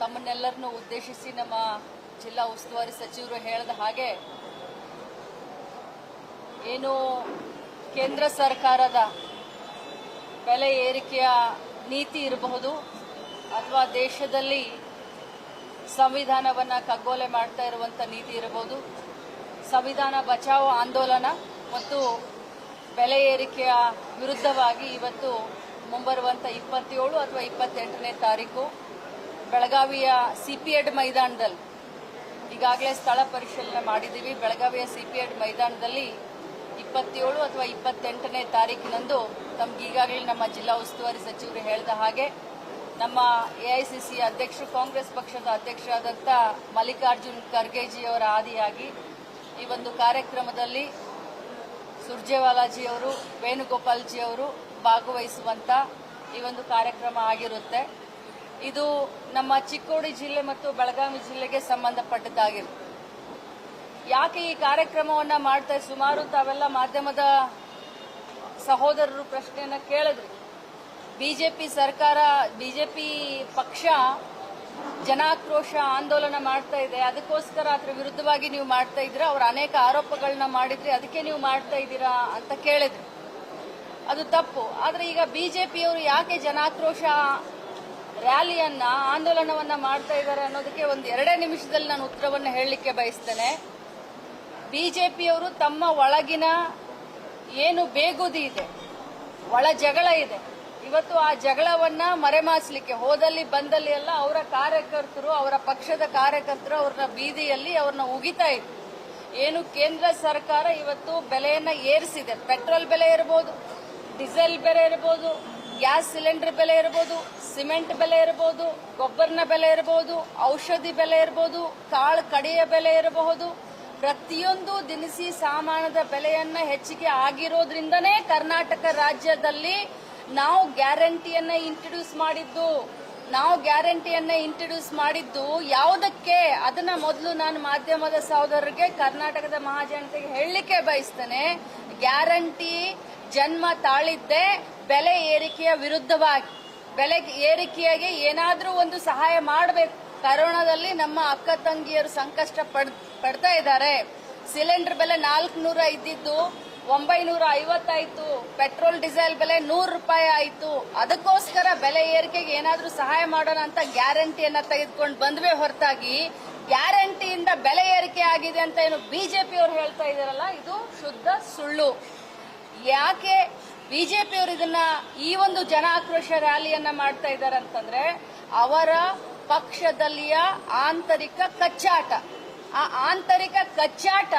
ತಮ್ಮನ್ನೆಲ್ಲರನ್ನು ಉದ್ದೇಶಿಸಿ ನಮ್ಮ ಜಿಲ್ಲಾ ಉಸ್ತುವಾರಿ ಸಚಿವರು ಹೇಳಿದ ಹಾಗೆ ಏನು ಕೇಂದ್ರ ಸರ್ಕಾರದ ಬೆಲೆ ಏರಿಕೆಯ ನೀತಿ ಇರಬಹುದು ಅಥವಾ ದೇಶದಲ್ಲಿ ಸಂವಿಧಾನವನ್ನು ಕಗ್ಗೊಲೆ ಮಾಡ್ತಾ ಇರುವಂಥ ನೀತಿ ಇರಬಹುದು. ಸಂವಿಧಾನ ಬಚಾವೋ ಆಂದೋಲನ ಮತ್ತು ಬೆಲೆ ಏರಿಕೆಯ ವಿರುದ್ಧವಾಗಿ ಇವತ್ತು ಮುಂಬರುವಂಥ ಇಪ್ಪತ್ತೇಳು ಅಥವಾ ಇಪ್ಪತ್ತೆಂಟನೇ ತಾರೀಕು ಬೆಳಗಾವಿಯ ಸಿಪಿಎಡ್ ಮೈದಾನದಲ್ಲಿ ಈಗಾಗಲೇ ಸ್ಥಳ ಪರಿಶೀಲನೆ ಮಾಡಿದ್ದೀವಿ. ಬೆಳಗಾವಿಯ ಸಿಪಿಎಡ್ ಮೈದಾನದಲ್ಲಿ ಇಪ್ಪತ್ತೇಳು ಅಥವಾ ಇಪ್ಪತ್ತೆಂಟನೇ ತಾರೀಕಿನಂದು ತಮಗೀಗಾಗಲೇ ನಮ್ಮ ಜಿಲ್ಲಾ ಉಸ್ತುವಾರಿ ಸಚಿವರು ಹೇಳಿದ ಹಾಗೆ ನಮ್ಮ ಎಐಸಿಸಿ ಅಧ್ಯಕ್ಷರು, ಕಾಂಗ್ರೆಸ್ ಪಕ್ಷದ ಅಧ್ಯಕ್ಷರಾದಂಥ ಮಲ್ಲಿಕಾರ್ಜುನ್ ಖರ್ಗೆಜಿಯವರ ಆದಿಯಾಗಿ ಈ ಒಂದು ಕಾರ್ಯಕ್ರಮದಲ್ಲಿ ಸುರ್ಜೇವಾಲಾಜಿಯವರು, ವೇಣುಗೋಪಾಲ್ಜಿಯವರು ಭಾಗವಹಿಸುವಂಥ ಈ ಒಂದು ಕಾರ್ಯಕ್ರಮ ಆಗಿರುತ್ತೆ. ಇದು ನಮ್ಮ ಚಿಕ್ಕೋಡಿ ಜಿಲ್ಲೆ ಮತ್ತು ಬೆಳಗಾವಿ ಜಿಲ್ಲೆಗೆ ಸಂಬಂಧಪಟ್ಟದ್ದಾಗಿದೆ ಯಾಕೆ ಈ ಕಾರ್ಯಕ್ರಮವನ್ನ ಮಾಡ್ತಾ ಸುಮಾರು ತಾವೆಲ್ಲ ಮಾಧ್ಯಮದ ಸಹೋದರರು ಪ್ರಶ್ನೆಯನ್ನ ಕೇಳಿದ್ರು. ಬಿಜೆಪಿ ಸರ್ಕಾರ, ಬಿಜೆಪಿ ಪಕ್ಷ ಜನಾಕ್ರೋಶ ಆಂದೋಲನ ಮಾಡ್ತಾ ಇದೆ. ಅದಕ್ಕೋಸ್ಕರ ಅದ್ರ ವಿರುದ್ಧವಾಗಿ ನೀವು ಮಾಡ್ತಾ ಇದ್ದೀರಾ? ಅವ್ರ ಅನೇಕ ಆರೋಪಗಳನ್ನ ಮಾಡಿದ್ರಿ ಅದಕ್ಕೆ ನೀವು ಮಾಡ್ತಾ ಇದ್ದೀರಾ ಅಂತ ಕೇಳಿದ್ರು. ಅದು ತಪ್ಪು. ಆದ್ರೆ ಈಗ ಬಿಜೆಪಿಯವರು ಯಾಕೆ ಜನಾಕ್ರೋಶ ರ್ಯಾಲಿಯನ್ನ, ಆಂದೋಲನವನ್ನ ಮಾಡ್ತಾ ಇದ್ದಾರೆ ಅನ್ನೋದಕ್ಕೆ ಒಂದು ಎರಡೇ ನಿಮಿಷದಲ್ಲಿ ನಾನು ಉತ್ತರವನ್ನು ಹೇಳಲಿಕ್ಕೆ ಬಯಸ್ತೇನೆ. ಬಿಜೆಪಿಯವರು ತಮ್ಮ ಒಳಗಿನ ಏನು ಬೇಗುದಿ ಇದೆ, ಒಳ ಜಗಳ ಇದೆ, ಇವತ್ತು ಆ ಜಗಳವನ್ನ ಮರೆಮಾಚಲಿಕ್ಕೆ ಹೋದಲ್ಲಿ ಬಂದಲ್ಲಿ ಎಲ್ಲ ಅವರ ಕಾರ್ಯಕರ್ತರು, ಅವರ ಪಕ್ಷದ ಕಾರ್ಯಕರ್ತರು ಅವ್ರನ್ನ ಬೀದಿಯಲ್ಲಿ ಅವ್ರನ್ನ ಉಗಿತಾ ಇದ್ರು. ಏನು ಕೇಂದ್ರ ಸರ್ಕಾರ ಇವತ್ತು ಬೆಲೆಯನ್ನ ಏರಿಸಿದೆ. ಪೆಟ್ರೋಲ್ ಬೆಲೆ ಇರಬಹುದು ಡೀಸೆಲ್ ಬೆಲೆ ಇರಬಹುದು ಗ್ಯಾಸ್ ಸಿಲಿಂಡರ್ ಬೆಲೆ ಇರಬಹುದು ಸಿಮೆಂಟ್ ಬೆಲೆ ಇರಬಹುದು ಗೊಬ್ಬರನ ಬೆಲೆ ಇರಬಹುದು ಔಷಧಿ ಬೆಲೆ ಇರಬಹುದು ಕಾಳು ಕಡೆಯ ಬೆಲೆ ಇರಬಹುದು. ಪ್ರತಿಯೊಂದು ದಿನಸಿ ಸಾಮಾನದ ಬೆಲೆಯನ್ನ ಹೆಚ್ಚಿಗೆ ಆಗಿರೋದ್ರಿಂದನೇ ಕರ್ನಾಟಕ ರಾಜ್ಯದಲ್ಲಿ ನಾವು ಗ್ಯಾರಂಟಿಯನ್ನ ಇಂಟ್ರೊಡ್ಯೂಸ್ ಮಾಡಿದ್ದು. ನಾವು ಗ್ಯಾರಂಟಿಯನ್ನ ಇಂಟ್ರೊಡ್ಯೂಸ್ ಮಾಡಿದ್ದು ಯಾವುದಕ್ಕೆ? ಅದನ್ನ ಮೊದಲು ನಾನು ಮಾಧ್ಯಮದ ಸಹೋದರರಿಗೆ, ಕರ್ನಾಟಕದ ಮಹಾಜನತೆಗೆ ಹೇಳಲಿಕ್ಕೆ ಬಯಸ್ತೇನೆ. ಗ್ಯಾರಂಟಿ ಜನ್ಮ ತಾಳಿದ್ದೆ ಬೆಲೆ ಏರಿಕೆಯ ವಿರುದ್ಧವಾಗಿ, ಬೆಲೆ ಏರಿಕೆಯಾಗಿ ಏನಾದರೂ ಒಂದು ಸಹಾಯ ಮಾಡಬೇಕು. ಕರೋನಾದಲ್ಲಿ ನಮ್ಮ ಅಕ್ಕ ತಂಗಿಯರು ಸಂಕಷ್ಟ ಪಡ್, ಪಡ್ತಾ ಇದ್ದಾರೆ. ಸಿಲಿಂಡರ್ ಬೆಲೆ ನಾಲ್ಕುನೂರ ಇದ್ದಿದ್ದು ಒಂಬೈನೂರ ಐವತ್ತಾಯ್ತು. ಪೆಟ್ರೋಲ್, ಡೀಸೆಲ್ ಬೆಲೆ ನೂರು ರೂಪಾಯಿ ಆಯಿತು. ಅದಕ್ಕೋಸ್ಕರ ಬೆಲೆ ಏರಿಕೆಗೆ ಏನಾದರೂ ಸಹಾಯ ಮಾಡೋಣ ಅಂತ ಗ್ಯಾರಂಟಿಯನ್ನ ತೆಗೆದುಕೊಂಡು ಬಂದ್ವೇ ಹೊರತಾಗಿ, ಗ್ಯಾರಂಟಿಯಿಂದ ಬೆಲೆ ಏರಿಕೆ ಆಗಿದೆ ಅಂತ ಏನು ಬಿಜೆಪಿಯವರು ಹೇಳ್ತಾ ಇದಾರಲ್ಲ ಇದು ಶುದ್ಧ ಸುಳ್ಳು. ಯಾಕೆ ಬಿಜೆಪಿಯವರು ಇದನ್ನ ಈ ಒಂದು ಜನ ಆಕ್ರೋಶ ರ್ಯಾಲಿಯನ್ನ ಮಾಡ್ತಾ ಇದ್ದಾರೆ ಅಂತಂದ್ರೆ ಅವರ ಪಕ್ಷದಲ್ಲಿಯ ಆಂತರಿಕ ಕಚ್ಚಾಟ. ಆ ಆಂತರಿಕ ಕಚ್ಚಾಟ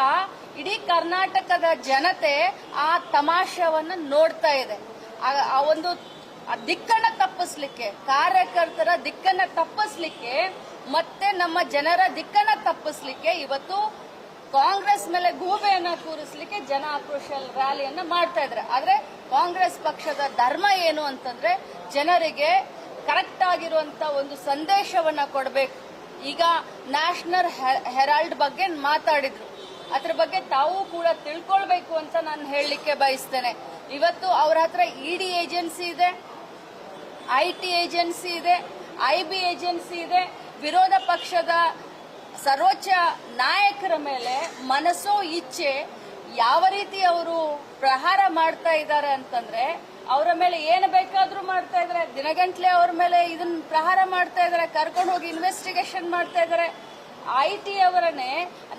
ಇಡೀ ಕರ್ನಾಟಕದ ಜನತೆ ಆ ತಮಾಷವನ್ನ ನೋಡ್ತಾ ಇದೆ. ಆ- ಒಂದು ದಿಕ್ಕನ್ನ ತಪ್ಪಿಸ್ಲಿಕ್ಕೆ, ಕಾರ್ಯಕರ್ತರ ದಿಕ್ಕನ್ನ ತಪ್ಪಿಸ್ಲಿಕ್ಕೆ ಮತ್ತೆ ನಮ್ಮ ಜನರ ದಿಕ್ಕನ್ನ ತಪ್ಪಿಸ್ಲಿಕ್ಕೆ ಇವತ್ತು ಕಾಂಗ್ರೆಸ್ ಮೇಲೆ ಗೂಬೆಯನ್ನ ಕೂರಿಸಲಿಕ್ಕೆ ಜನ ಆಕ್ರೋಶ ರ್ಯಾಲಿಯನ್ನ ಮಾಡ್ತಾ ಇದ್ದಾರೆ ಆದ್ರೆ ಕಾಂಗ್ರೆಸ್ ಪಕ್ಷದ ಧರ್ಮ ಏನು ಅಂತಂದ್ರೆ ಜನರಿಗೆ ಕರೆಕ್ಟ್ ಆಗಿರುವಂತ ಒಂದು ಸಂದೇಶವನ್ನ ಕೊಡಬೇಕು. ಈಗ ನ್ಯಾಷನಲ್ ಹೆರಾಲ್ಡ್ ಬಗ್ಗೆ ಮಾತಾಡಿದ್ರು. ಅದ್ರ ಬಗ್ಗೆ ತಾವು ಕೂಡ ತಿಳ್ಕೊಳ್ಬೇಕು ಅಂತ ನಾನು ಹೇಳಲಿಕ್ಕೆ ಬಯಸ್ತೇನೆ. ಇವತ್ತು ಅವ್ರ ಹತ್ರ ಇಡಿ ಏಜೆನ್ಸಿ ಇದೆ ಐ ಏಜೆನ್ಸಿ ಇದೆ ಐ ಬಿ ಏಜೆನ್ಸಿ ಇದೆ, ವಿರೋಧ ಪಕ್ಷದ ಸರ್ವೋಚ್ಚ ನಾಯಕರ ಮೇಲೆ ಮನಸ್ಸೋ ಇಚ್ಛೆ ಯಾವ ರೀತಿ ಅವರು ಪ್ರಹಾರ ಮಾಡ್ತಾ ಇದ್ದಾರೆ ಅಂತಂದ್ರೆ ಅವರ ಮೇಲೆ ಏನು ಬೇಕಾದ್ರೂ ಮಾಡ್ತಾ ಇದ್ದಾರೆ. ದಿನಗಂಟ್ಲೆ ಅವ್ರ ಮೇಲೆ ಇದನ್ನ ಪ್ರಹಾರ ಮಾಡ್ತಾ ಇದ್ದಾರೆ. ಕರ್ಕೊಂಡು ಹೋಗಿ ಇನ್ವೆಸ್ಟಿಗೇಷನ್ ಮಾಡ್ತಾ ಇದಾರೆ ಐ ಟಿ ಅವರನ್ನೇ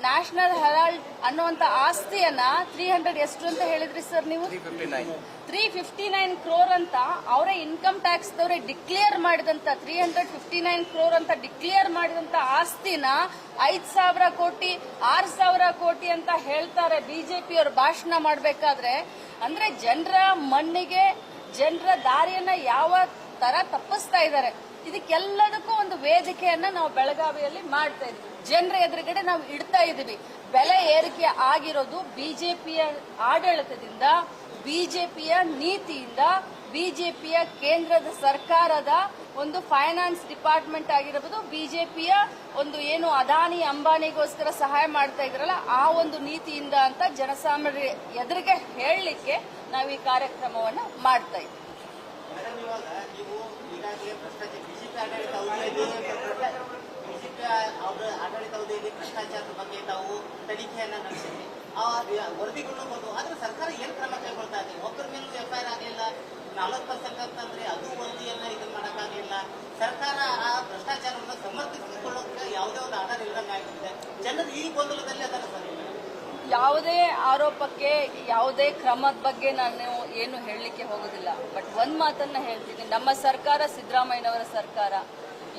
ನ್ಯಾಷನಲ್ ಹೆರಾಲ್ಡ್ ಅನ್ನುವಂತ ಆಸ್ತಿಯನ್ನ ತ್ರೀ ಹಂಡ್ರೆಡ್ ಎಷ್ಟು ಅಂತ ಹೇಳಿದ್ರಿ ಸರ್ ನೀವು? ತ್ರೀ ಫಿಫ್ಟಿ ನೈನ್ ಕ್ರೋರ್ ಅಂತ ಅವರೇ ಇನ್ಕಮ್ ಟ್ಯಾಕ್ಸ್ ದವರೇ ಡಿಕ್ಲೇರ್ ಮಾಡಿದಂತ three hundred fifty nine crore ಅಂತ ಡಿಕ್ಲೇರ್ ಮಾಡಿದಂತ ಆಸ್ತಿನ ಐದ್ ಸಾವಿರ ಕೋಟಿ ಆರ್ ಸಾವಿರ ಕೋಟಿ ಅಂತ ಹೇಳ್ತಾರೆ ಬಿಜೆಪಿ ಅವರು ಭಾಷಣ ಮಾಡಬೇಕಾದ್ರೆ. ಅಂದ್ರೆ ಜನರ ಮಣ್ಣಿಗೆ ಜನರ ದಾರಿಯನ್ನ ಯಾವ ತರ ತಪ್ಪಿಸ್ತಾ ಇದ್ದಾರೆ. ಇದಕ್ಕೆಲ್ಲದಕ್ಕೂ ಒಂದು ವೇದಿಕೆಯನ್ನ ನಾವು ಬೆಳಗಾವಿಯಲ್ಲಿ ಮಾಡ್ತಾ ಇದ್ವಿ. ಜನರ ಎದುರುಗಡೆ ನಾವು ಇಡ್ತಾ ಇದೀವಿ ಬೆಲೆ ಏರಿಕೆ ಆಗಿರೋದು ಬಿಜೆಪಿಯ ಆಡಳಿತದಿಂದ, ಬಿಜೆಪಿಯ ನೀತಿಯಿಂದ, ಬಿಜೆಪಿಯ ಕೇಂದ್ರದ ಸರ್ಕಾರದ ಒಂದು ಫೈನಾನ್ಸ್ ಡಿಪಾರ್ಟ್ಮೆಂಟ್ ಆಗಿರಬಹುದು ಬಿಜೆಪಿಯ ಒಂದು ಏನು ಅದಾನಿ ಅಂಬಾನಿಗೋಸ್ಕರ ಸಹಾಯ ಮಾಡ್ತಾ ಇದ್ರಲ್ಲ, ಆ ಒಂದು ನೀತಿಯಿಂದ ಅಂತ ಜನಸಾಮಾನ್ಯ ಎದುರಿಗೆ ಹೇಳಲಿಕ್ಕೆ ನಾವು ಈ ಕಾರ್ಯಕ್ರಮವನ್ನು ಮಾಡ್ತಾ ಇದ್ದೀವಿ ಭ್ರಷ್ಟಾಚಾರದ ಬಗ್ಗೆ ತಾವು ತನಿಖೆಯನ್ನ ನಡೆಸಿದ್ರಿ ಆ ವರದಿ ಬಂದು ಆದ್ರೆ ಸರ್ಕಾರ ಏನ್ ಕ್ರಮ ಕೈಗೊಳ್ತಾ ಇದೆ ಒಬ್ಬರ ಮೇಲೂ ಎಫ್ ಐ ಆರ್ ಆಗಲಿಲ್ಲ ನಲವತ್ತು ಪರ್ಸೆಂಟ್ ಅಂತಂದ್ರೆ ಅದು ವರದಿಯನ್ನ ಇದನ್ನ ಮಾಡಕ್ಕಾಗಲಿಲ್ಲ ಸರ್ಕಾರ ಆ ಭ್ರಷ್ಟಾಚಾರವನ್ನು ಸಮರ್ಥಿಸಿಕೊಳ್ಳೋಕೆ ಯಾವುದೇ ಒಂದು ಆಧಾರ ಇಲ್ಲದಂಗೆ ಆಗಿದೆ ಜನರು ಈ ಗೊಂದಲದಲ್ಲಿ ಅದರ ಸರ್ ಈಗ. ಯಾವುದೇ ಆರೋಪಕ್ಕೆ, ಯಾವುದೇ ಕ್ರಮದ ಬಗ್ಗೆ ನಾನು ಏನು ಹೇಳಲಿಕ್ಕೆ ಹೋಗೋದಿಲ್ಲ. ಬಟ್ ಒಂದು ಮಾತನ್ನ ಹೇಳ್ತೀನಿ. ನಮ್ಮ ಸರ್ಕಾರ, ಸಿದ್ದರಾಮಯ್ಯನವರ ಸರ್ಕಾರ,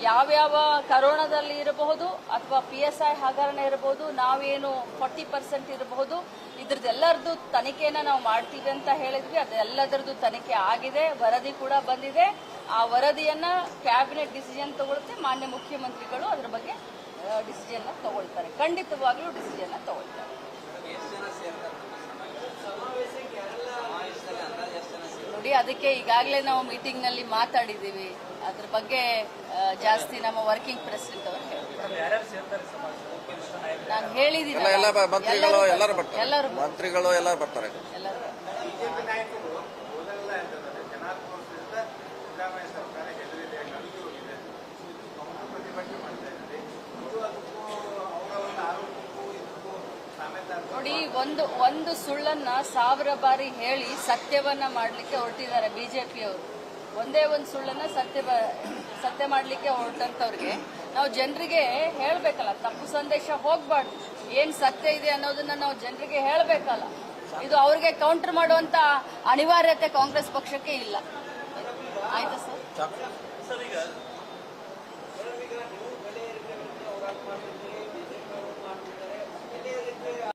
ಯಾವ್ಯಾವ ಕರೋನಾದಲ್ಲಿ ಇರಬಹುದು ಅಥವಾ ಪಿ ಎಸ್ ಐ ಹಗರಣ ಇರಬಹುದು, ನಾವೇನು ಫಾರ್ಟಿ ಪರ್ಸೆಂಟ್ ಇರಬಹುದು, ಇದ್ರದ್ದೆಲ್ಲರದ್ದು ತನಿಖೆನ ನಾವು ಮಾಡ್ತೀವಿ ಅಂತ ಹೇಳಿದ್ವಿ. ಅದೆಲ್ಲದರದ್ದು ತನಿಖೆ ಆಗಿದೆ, ವರದಿ ಕೂಡ ಬಂದಿದೆ. ಆ ವರದಿಯನ್ನ ಕ್ಯಾಬಿನೆಟ್ ಡಿಸಿಷನ್ ತಗೊಳುತ್ತೆ ಮಾನ್ಯ ಮುಖ್ಯಮಂತ್ರಿಗಳು ಅದ್ರ ಬಗ್ಗೆ ಡಿಸಿಷನ್ ತಗೊಳ್ತಾರೆ. ಖಂಡಿತವಾಗ್ಲೂ ಡಿಸಿಷನ್ ತಗೊಳ್ತಾರೆ. ನೋಡಿ ಅದಕ್ಕೆ ಈಗಾಗಲೇ ನಾವು ಮೀಟಿಂಗ್ನಲ್ಲಿ ಮಾತಾಡಿದ್ದೀವಿ. ಅದ್ರ ಬಗ್ಗೆ ಜಾಸ್ತಿ ನಮ್ಮ ವರ್ಕಿಂಗ್ ಪ್ರೆಸಿಡೆಂಟ್ ಅವರು ಹೇಳ್ತಾರೆ. ನಾನು ಹೇಳಿದ್ದೀನಿ ಎಲ್ಲರೂ ಬರ್ತಾರೆ. ಎಲ್ಲರೂ ಬರ್ತಾರೆ ಎಲ್ಲರೂ ಬರ್ತಾರೆ. ಬಿಜೆಪಿ ನಾಯಕರು ಮೊದಲೆಲ್ಲ ಹೇಳ್ತಾರೆ ಜನಾಕ್ರೋಶದಿಂದ ಸಿದ್ದರಾಮಯ್ಯ ಸರ್ಕಾರ ಗೆಲ್ಲಲಿದೆ ನಲುಗಿ ಹೋಗಿದೆ ಅವರು ಪ್ರತಿಭಟನೆ ಮಾಡ್ತಾ ಇದ್ದಾರೆ ಇದು ಅದಕ್ಕೂ ಅವರ ಒಂದು ಆರೋಪಕ್ಕೂ ಇದಕ್ಕೂ ಸಾಮ್ಯತೆ ಅಂತ ನೋಡಿ ಒಂದು ಒಂದು ಸುಳ್ಳನ್ನ ಸಾವಿರ ಬಾರಿ ಹೇಳಿ ಸತ್ಯವನ್ನ ಮಾಡ್ಲಿಕ್ಕೆ ಹೊರಟಿದ್ದಾರೆ ಬಿಜೆಪಿಯವರು. ಒಂದೇ ಒಂದು ಸುಳ್ಳನ್ನ ಸತ್ಯ ಸತ್ಯ ಮಾಡ್ಲಿಕ್ಕೆ ಹೊರಟಂತವ್ರಿಗೆ ನಾವು ಜನರಿಗೆ ಹೇಳಬೇಕಲ್ಲ, ತಪ್ಪು ಸಂದೇಶ ಹೋಗ್ಬಾರ್ದು. ಏನ್ ಸತ್ಯ ಇದೆ ಅನ್ನೋದನ್ನ ನಾವು ಜನರಿಗೆ ಹೇಳಬೇಕಲ್ಲ. ಇದು ಅವ್ರಿಗೆ ಕೌಂಟರ್ ಮಾಡುವಂತ ಅನಿವಾರ್ಯತೆ ಕಾಂಗ್ರೆಸ್ ಪಕ್ಷಕ್ಕೆ ಇಲ್ಲ. ಆಯ್ತಾ ಸರ್?